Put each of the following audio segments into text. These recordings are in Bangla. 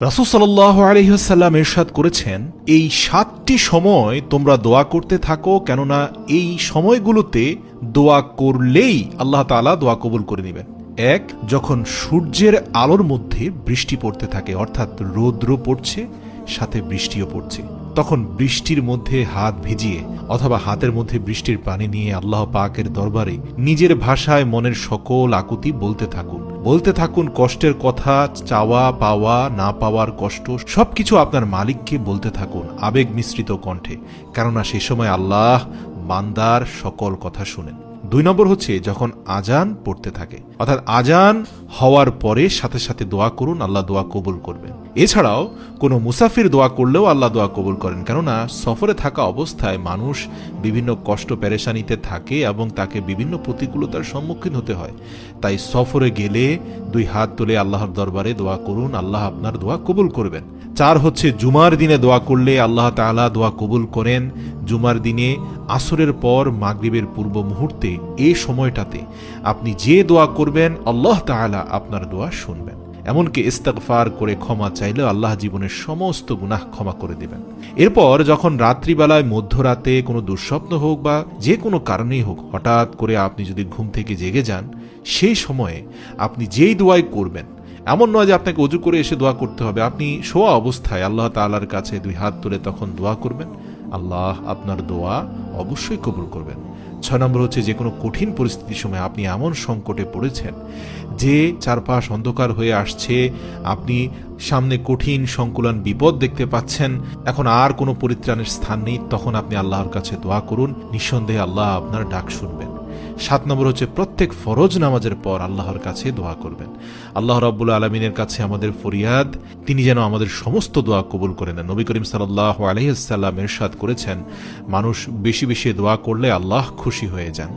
রাসুল সাল্লাহ আলহিহাল্লাম এরশাদ করেছেন, এই সাতটি সময় তোমরা দোয়া করতে থাকো, কেননা এই সময়গুলোতে দোয়া করলেই আল্লাহ তাআলা দোয়া কবুল করে নেবেন। এক, যখন সূর্যের আলোর মধ্যে বৃষ্টি পড়তে থাকে, অর্থাৎ রৌদ্র পড়ছে, সাথে বৃষ্টিও পড়ছে। তখন বৃষ্টির মধ্যে হাত ভিজিয়ে অথবা হাতের মধ্যে বৃষ্টির পানি নিয়ে আল্লাহ পাকের দরবারে নিজের ভাষায় মনের সকল আকুতি বলতে থাকুন। বলতে থাকুন, কষ্টের কথা, চাওয়া, পাওয়া, না পাওয়ার কষ্ট সব কিছু আপনার মালিককে বলতে থাকুন, আবেগ মিশ্রিত কণ্ঠে। কেননা সে সময় আল্লাহ বান্দার সকল কথা শুনেন। দুই নম্বর হচ্ছে যখন আজান পড়তে থাকে। অর্থাৎ আজান হওয়ার পরে সাথে সাথে দোয়া করুন, আল্লাহ দোয়া কবুল করবেন। এছাড়াও কোনো মুসাফির দোয়া করলেও আল্লাহ দোয়া কবুল করেন। কেননা সফরে থাকা অবস্থায় মানুষ বিভিন্ন কষ্ট, পেরেশানিতে থাকে এবং তাকে বিভিন্ন প্রতিকূলতার সম্মুখীন হতে হয়। তাই সফরে গেলে দুই হাত তুলে আল্লাহর দরবারে দোয়া করুন, আল্লাহ আপনার দোয়া কবুল করবেন। চার হচ্ছে জুমার দিনে দোয়া করলে আল্লাহ তাআলা দোয়া কবুল করেন। জুমার দিনে, আসরের পর, মাগরিবের পূর্ব মুহূর্তে এই সময়টাতে আপনি যে দোয়া করবেন, আল্লাহ তাআলা আপনার দোয়া শুনবেন। এমনকি ইস্তাকফার করে ক্ষমা চাইলে আল্লাহ জীবনের সমস্ত গুনাহ ক্ষমা করে দেবেন। এরপর যখন রাত্রিবেলায় মধ্যরাতে কোনো দুঃস্বপ্ন হোক বা যে কোনো কারণেই হোক, হঠাৎ করে আপনি যদি ঘুম থেকে জেগে যান, সেই সময়ে আপনি যেই দোয়াই করবেন, এমন নয় যে আপনাকে অজু করে এসে দোয়া করতে হবে। আপনি শোয়া অবস্থায় আল্লাহ তাআলার কাছে দুই হাত তুলে তখন দোয়া করবেন। আল্লাহ আপনার দোয়া অবশ্যই কবুল করবেন। ছয় নম্বর হচ্ছে যে কোনো কঠিন পরিস্থিতির সময় আপনি এমন সংকটে পড়েছেন যে চারপাশ অন্ধকার হয়ে আসছে, আপনি সামনে কঠিন সংকুলন বিপদ দেখতে পাচ্ছেন, এখন আর কোনো পরিত্রাণের স্থান নেই, তখন আপনি আল্লাহর কাছে দোয়া করুন। নিঃসন্দেহে আল্লাহ আপনার ডাক শুনবেন। সাত নম্বর হচ্ছে প্রত্যেক ফরজ নামাজের পর আল্লাহর কাছে দোয়া করবেন। আল্লাহ রাব্বুল আলমিনের কাছে আমাদের ফরিয়াদ, তিনি যেন আমাদের সমস্ত দোয়া কবুল করে নেন। নবী করিম সাল্লাহ আলহিসাল্লাম এরশাদ করেছেন, মানুষ বেশি বেশি দোয়া করলে আল্লাহ খুশি হয়ে যান।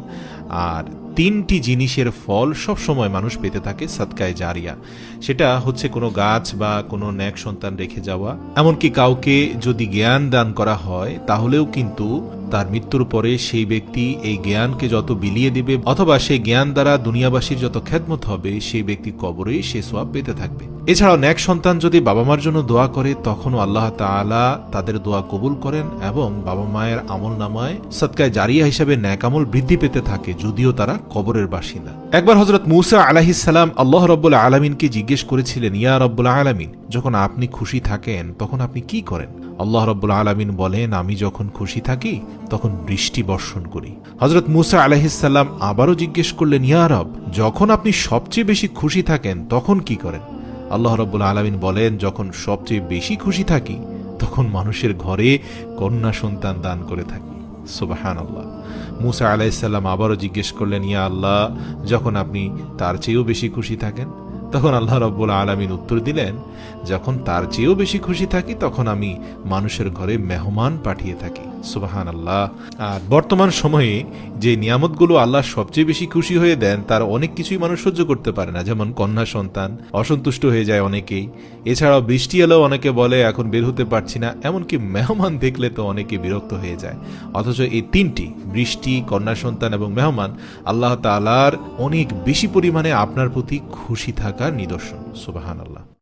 আর তিনটি জিনিসের ফল সব সময় মানুষ পেতে থাকে সাতকায় জারিয়া। সেটা হচ্ছে কোনো গাছ বা কোনো ন্যাক সন্তান রেখে যাওয়া। এমনকি কাউকে যদি জ্ঞান দান করা হয়, তাহলেও কিন্তু তার মৃত্যুর পরে সেই ব্যক্তি এই জ্ঞানকে যত বিলিয়ে দেবে অথবা সেই জ্ঞান দ্বারা দুনিয়াবাসীর যত খ্যাতমত হবে, সেই ব্যক্তি কবরেই সে সোয়াব পেতে থাকবে। এছাড়াও ন্যাক সন্তান যদি বাবা মার জন্য দোয়া করে, তখনও আল্লাহ তাআলা তাদের দোয়া কবুল করেন এবং বাবা মায়ের আমল নামায় সৎকায় জারিয়া হিসাবে ন্যাক আমল বৃদ্ধি পেতে থাকে, যদিও তারা কবরের বাসিন্দা। একবার হজরত মুসা আলাহিসাল্লাম আল্লাহ রব্বুল আলমিনকে জিজ্ঞেস করেছিলেন, ইয়া রব্বুল আলমিন, যখন আপনি খুশি থাকেন, তখন আপনি কি করেন? আল্লাহ রব্বুল আলমিন বলেন, আমি যখন খুশি থাকি, তখন বৃষ্টি বর্ষণ করি। হজরত মুসা আলাহিসাল্লাম আবারও জিজ্ঞেস করলেন, ইয়া রব, যখন আপনি সবচেয়ে বেশি খুশি থাকেন, তখন কি করেন? আল্লাহ রব্বুল আলমিন বলেন, যখন সবচেয়ে বেশি খুশি থাকি, তখন মানুষের ঘরে কন্যা সন্তান দান করে থাকি। সুবাহান আল্লাহ মুসা আলাইসাল্লাম আবারও জিজ্ঞেস করলেন, ইয়া আল্লাহ, যখন আপনি তার চেয়েও বেশি খুশি থাকেন? তখন আল্লাহ রব্বুল আলমিন উত্তর দিলেন, যখন তার চেয়েও বেশি খুশি থাকি, তখন আমি মানুষের ঘরে মেহমান পাঠিয়ে থাকি। সুবাহান আল্লাহ আর বর্তমান সময়ে যে নিয়ামতগুলো আল্লাহ সবচেয়ে বেশি খুশি হয়ে দেন, তার অনেক কিছুই মানুষ সহ্য করতে পারে না। যেমন কন্যা সন্তান, অসন্তুষ্ট হয়ে যায় অনেকেই। এছাড়াও বৃষ্টি এলেও অনেকে বলে, এখন বের হতে পারছি না। এমনকি মেহমান দেখলে তো অনেকে বিরক্ত হয়ে যায়। অথচ এই তিনটি, বৃষ্টি, কন্যা সন্তান এবং মেহমান, আল্লাহ তালার অনেক বেশি পরিমাণে আপনার প্রতি খুশি থাকার নিদর্শন। সুবাহান আল্লাহ